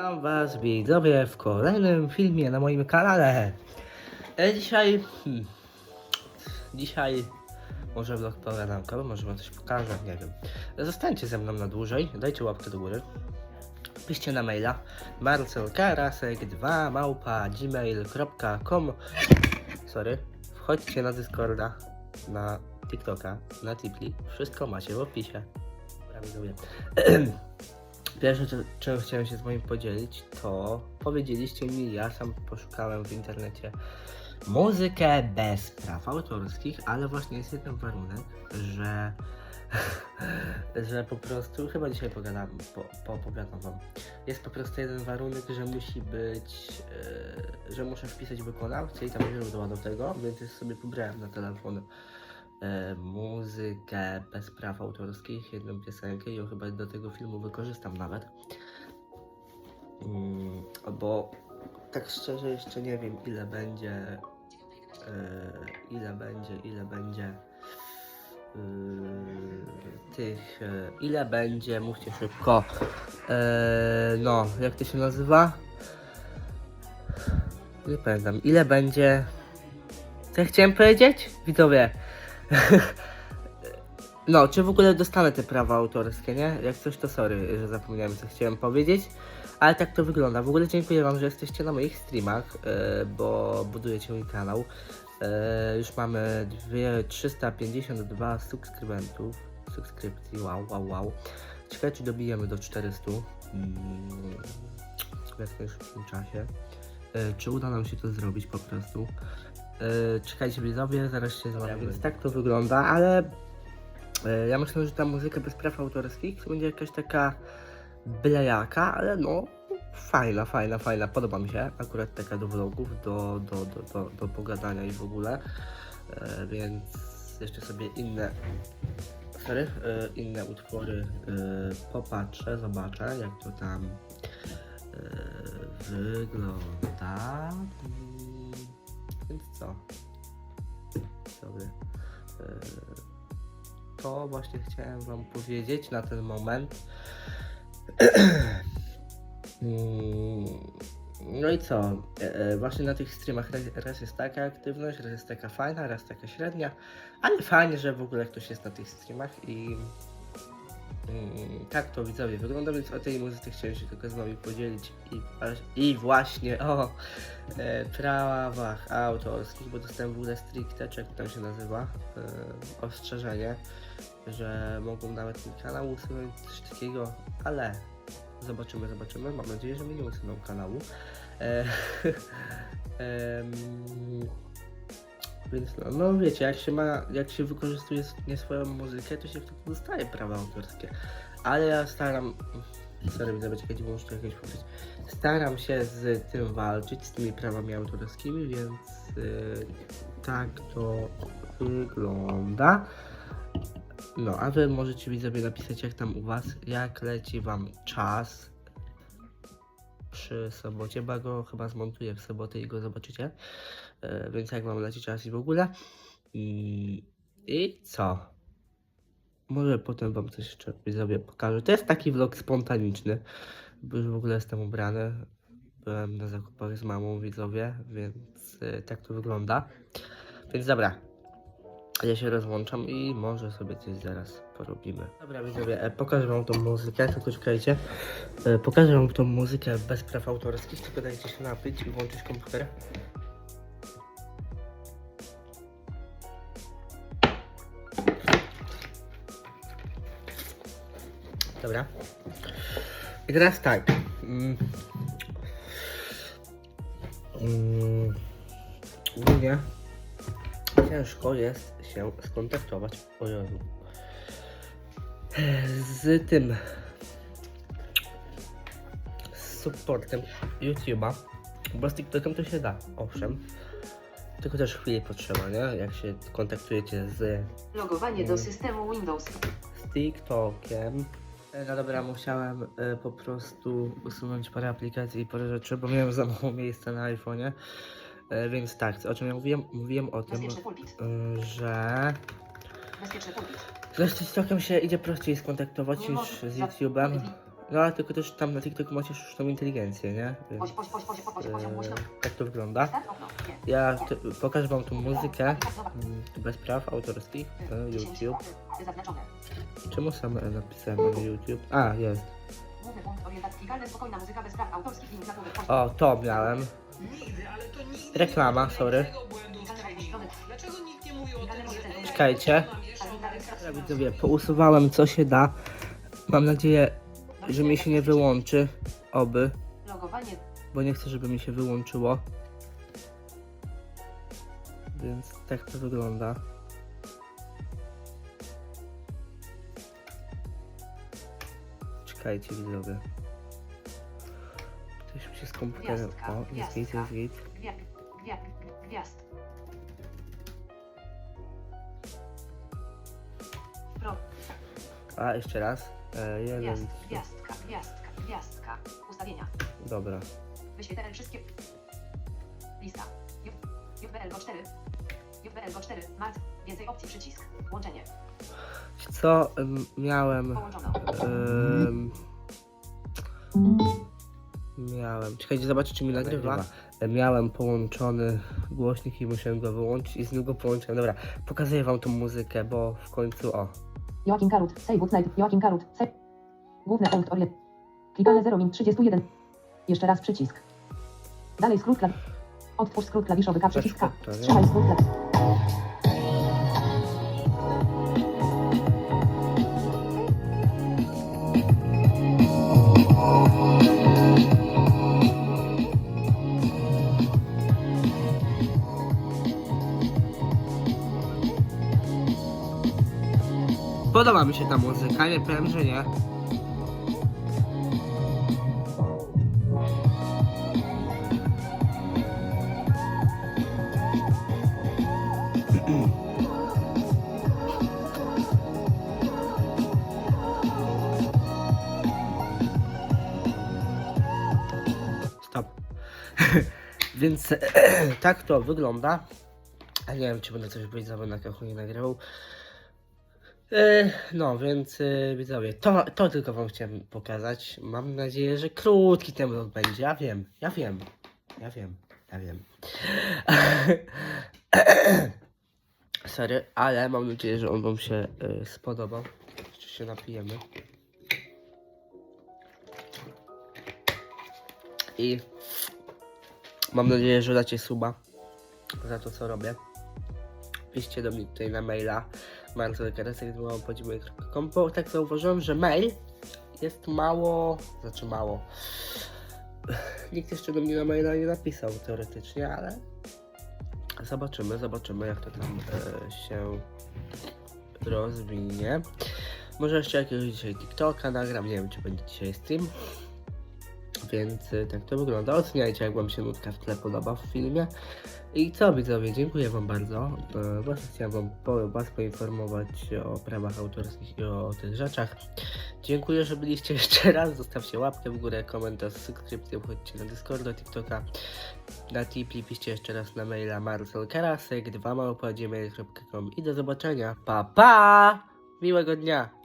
Witam Was widzowie w kolejnym filmie na moim kanale. E, dzisiaj... Hmm, dzisiaj może vlog pogadankowy, może Wam coś pokażę, nie wiem. Zostańcie ze mną na dłużej, dajcie łapkę do góry. Piszcie na maila marcelkarasek2 małpa gmail.com Sorry. Wchodźcie na Discorda, na TikToka, na Tipli. Wszystko macie w opisie. Dobra, widzowie. Pierwsze, czym chciałem się z moim podzielić, to powiedzieliście mi, ja sam poszukałem w internecie muzykę bez praw autorskich, ale właśnie jest jeden warunek, że że po prostu, chyba dzisiaj pogadam, po, po, wam, jest po prostu jeden warunek, że musi być, e, że muszę wpisać wykonawcę i tam źródła do tego, więc sobie pobrałem na telefon muzykę bez praw autorskich, jedną piosenkę i ją chyba do tego filmu wykorzystam nawet. Mm, bo tak szczerze jeszcze nie wiem ile będzie, e, ile będzie, ile będzie yy, tych, e, ile będzie, mówcie szybko, e, no, jak to się nazywa? Nie pamiętam, ile będzie, co ja chciałem powiedzieć? Widzowie, no, czy w ogóle dostanę te prawa autorskie, nie? Jak coś to sorry, że zapomniałem co chciałem powiedzieć. Ale tak to wygląda. W ogóle dziękuję wam, że jesteście na moich streamach, e, bo budujecie mój kanał. E, już mamy dwie, 352 subskrybentów. Subskrypcji, wow, wow, wow. Ciekawe czy dobijemy do 400 mm, w jak najszybszym czasie. E, czy uda nam się to zrobić po prostu? E, czekajcie widzowie, zaraz się złamię. Więc tak to wygląda, ale e, ja myślę, że ta muzyka bez praw autorskich to będzie jakaś taka byle jaka, ale no fajna, fajna, fajna, podoba mi się akurat taka do vlogów, do, do, do, do, do pogadania i w ogóle, e, więc jeszcze sobie inne, sorry, e, inne utwory e, popatrzę, zobaczę jak to tam e, wygląda, więc co, sobie e, to właśnie chciałem wam powiedzieć na ten moment. Mm, No i co? E, e, Właśnie na tych streamach raz, jest taka aktywność, raz jest taka fajna, raz taka średnia, ale fajnie, że w ogóle ktoś jest na tych streamach i tak to widzowie wygląda, więc o tej muzyce chciałem się tylko z wami podzielić i, i właśnie o e, prawach autorskich, bo dostałem w ogóle stricte, czy jak tam się nazywa, e, ostrzeżenie, że mogą nawet mi kanał usunąć, coś takiego, ale zobaczymy, zobaczymy. Mam nadzieję, że mi nie usuną kanału. E, em, więc no, no wiecie, jak się ma, jak się wykorzystuje nie swoją muzykę, to się wtedy dostaje prawa autorskie. Ale ja staram, sorry, widzę, czekajcie, bo muszę jakoś powiedzieć. Staram się z tym walczyć, z tymi prawami autorskimi, więc y, tak to wygląda. No, a wy możecie widzowie napisać jak tam u was, jak leci wam czas przy sobocie, bo go chyba zmontuję w sobotę i go zobaczycie. E, więc jak wam leci czas i w ogóle. I, I co? Może potem wam coś jeszcze widzowie pokażę. To jest taki vlog spontaniczny, bo już w ogóle jestem ubrany. Byłem na zakupach z mamą widzowie, więc e, tak to wygląda. Więc dobra, ja się rozłączam i może sobie coś zaraz porobimy. Dobra widzowie, e, pokażę wam tą muzykę, tylko czekajcie. E, pokażę wam tą muzykę bez praw autorskich, tylko dajcie się napić i włączyć komputer. Dobra. I teraz tak. Mm. Mm. Ciężko jest się skontaktować o z tym z supportem YouTube'a, bo z TikTokiem to się da, owszem. Tylko też chwili potrzeba, nie? Jak się kontaktujecie z, Logowanie do systemu Windows. z TikTokiem. No dobra, musiałem e, po prostu usunąć parę aplikacji i parę rzeczy, bo miałem za mało miejsca na iPhone'ie. E, więc tak, o czym ja mówiłem? Mówiłem o tym, e, że Bezpieczny pulpit. że z TikTokiem się idzie prościej skontaktować Nie niż z YouTube'em. No ale tylko też tam na TikToku macie sztuczną inteligencję, nie? Więc, Poś, poś, poś, poś, poś, poziom głośno. e, tak to wygląda. Okno. Nie. Ja t- pokażę wam tą muzykę mm, bez praw autorskich na 10 YouTube. Zaznaczone. Czemu sam e, napisałem na YouTube? A, jest. Główny punkt orientacji. Klikalne, spokojna muzyka bez praw autorskich. Link na górę. Poziom. O, to miałem. Nigdy, ale to nigdy Reklama, sorry. tego błędu Klikalne screening. opuszczone. Dlaczego nikt nie mówi o tym, że... Czekajcie. Dobra, widzowie, pousuwałem co się da. Mam nadzieję, że mi się nie wyłączy. Oby, Logowanie. bo nie chcę, żeby mi się wyłączyło. Więc tak to wygląda. Czekajcie, widzowie. Coś mi się z komputerem. Gwiazdka, O, jest git, jest git. Gwia, gwia, gwiazd. A, jeszcze raz. E, jeden. Gwiazd, gwiazdka, gwiazdka, gwiazdka. Ustawienia. Dobra. Wyświetlę wszystkie. Lista. JBL Go 4. JBL Go 4. Mart. Więcej opcji przycisk. Łączenie. Co em, miałem. Połączono. Em, miałem. Czekajcie, zobaczcie, czy mi nagrywa. Miałem połączony głośnik i musiałem go wyłączyć i znów go połączyłem. Dobra, pokazuję wam tą muzykę, bo w końcu o. Joachim Karut, Save Night, Joachim Karut, Save. Główny punkt orient. Klikalne 0 min 31. Jeszcze raz przycisk. Dalej skrót klaw... Odtwórz skrót klawiszowy K przycisk K. Wstrzymaj skrót klaw... Podoba mi się ta muzyka, nie powiem, że nie. Stop. Więc tak to wygląda. Nie wiem, czy będę coś być na kachu nie nagrywał. E, No, więc e, widzowie, to, to tylko wam chciałem pokazać. Mam nadzieję, że krótki ten vlog będzie. Ja wiem, ja wiem, ja wiem, ja wiem. Sorry, ale mam nadzieję, że on wam się e, spodobał. Jeszcze się napijemy. I mam nadzieję, że dacie suba za to, co robię. Piszcie do mnie tutaj na maila marcelkarasek.com bo tak zauważyłem, że mail jest mało, znaczy mało. Nikt jeszcze do mnie na maila nie napisał teoretycznie, ale zobaczymy, zobaczymy jak to tam e, się rozwinie. Może jeszcze jakiegoś dzisiaj TikToka nagram, nie wiem czy będzie dzisiaj stream. Więc y, tak to wygląda. Oceniajcie, jak Wam się nutka w tle podoba w filmie. I co widzowie, dziękuję Wam bardzo. E, Właśnie chciałem wam, po, Was poinformować o prawach autorskich i o tych rzeczach. Dziękuję, że byliście jeszcze raz. Zostawcie łapkę w górę, komentarz, subskrypcję, wchodźcie na Discorda, TikToka, na Tipli, piszcie jeszcze raz na maila marcelkarasek, 2 i do zobaczenia. Pa, pa! Miłego dnia!